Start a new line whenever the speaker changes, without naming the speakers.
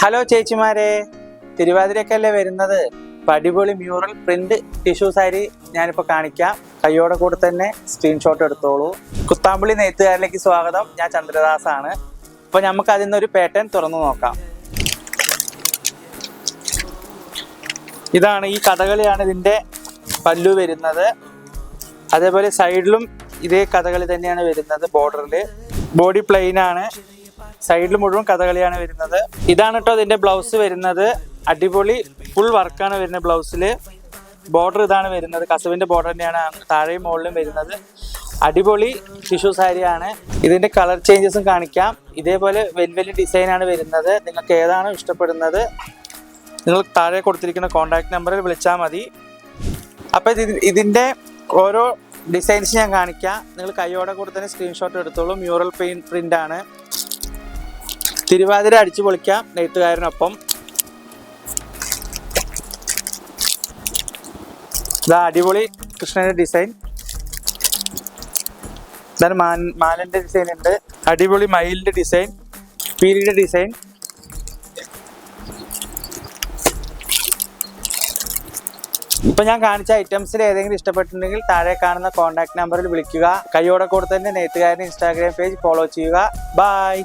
Hello ചേച്ചിമാരെ. തിരുവാതിരക്കല്ലേ വരുന്നത്? അടിപൊളി mural print tissue sari ഞാനിപ്പോ കാണിക്കാം. കയ്യോടെ കൂടെ തന്നെ സ്ക്രീൻഷോട്ട് എടുത്തോളൂ. കുത്താമ്പുള്ളി നെയ്ത്തുകാരിലേക്ക് സ്വാഗതം. ഞാൻ ചന്ദ്രദാസ് ആണ് അപ്പൊ നമുക്ക് അതിൽ നിന്നൊരു പാറ്റേൺ തുറന്നു നോക്കാം. ഇതാണ് ഈ കഥകളിയാണ് ഇതിന്റെ പല്ലു വരുന്നത്. അതേപോലെ സൈഡിലും ഇതേ കഥകളി തന്നെയാണ് വരുന്നത് ബോർഡറിൽ ബോഡി പ്ലെയിൻ ആണ്. സൈഡിൽ മുഴുവൻ കഥകളിയാണ് വരുന്നത്. ഇതാണ് കേട്ടോ ഇതിന്റെ ബ്ലൗസ് വരുന്നത്. അടിപൊളി ഫുൾ വർക്കാണ് വരുന്നത് ബ്ലൗസിൽ ബോർഡർ ഇതാണ് വരുന്നത്. കസവിന്റെ ബോർഡർ തന്നെയാണ് താഴെയും മുകളിലും വരുന്നത്. അടിപൊളി ടിഷ്യൂ സാരിയാണ് ഇതിന്റെ കളർ ചേഞ്ചസും കാണിക്കാം. ഇതേപോലെ വലിയ വലിയ ആണ് വരുന്നത്. നിങ്ങൾക്ക് ഏതാണ് ഇഷ്ടപ്പെടുന്നത് നിങ്ങൾ താഴെ കൊടുത്തിരിക്കുന്ന കോൺടാക്ട് നമ്പറിൽ വിളിച്ചാൽ മതി. അപ്പോൾ ഇതിന്റെ ഓരോ ഡിസൈൻസ് ഞാൻ കാണിക്കാം. നിങ്ങൾ കൈയോടെ കൂടെ തന്നെ സ്ക്രീൻഷോട്ട് എടുത്തോളൂ. മ്യൂറൽ പെയിൻ പ്രിന്റ് ആണ്. തിരുവാതിര അടിച്ചു പൊളിക്കാം നെയ്ത്തുകാരനൊപ്പം. ഇതാ അടിപൊളി കൃഷ്ണന്റെ ഡിസൈൻ. ഇതാണ് മാൻ മാലന്റെ ഡിസൈൻ ഉണ്ട്. അടിപൊളി മയിലിന്റെ ഡിസൈൻ പീലിയുടെ ഡിസൈൻ. ഇപ്പൊ ഞാൻ കാണിച്ച ഐറ്റംസിൽ ഏതെങ്കിലും ഇഷ്ടപ്പെട്ടിട്ടുണ്ടെങ്കിൽ താഴെ കാണുന്ന കോൺടാക്ട് നമ്പറിൽ വിളിക്കുക. കൈയോടെ കൂടെ തന്നെ നെയ്ത്തുകാരൻ ഇൻസ്റ്റാഗ്രാം പേജ് ഫോളോ ചെയ്യുക. ബൈ.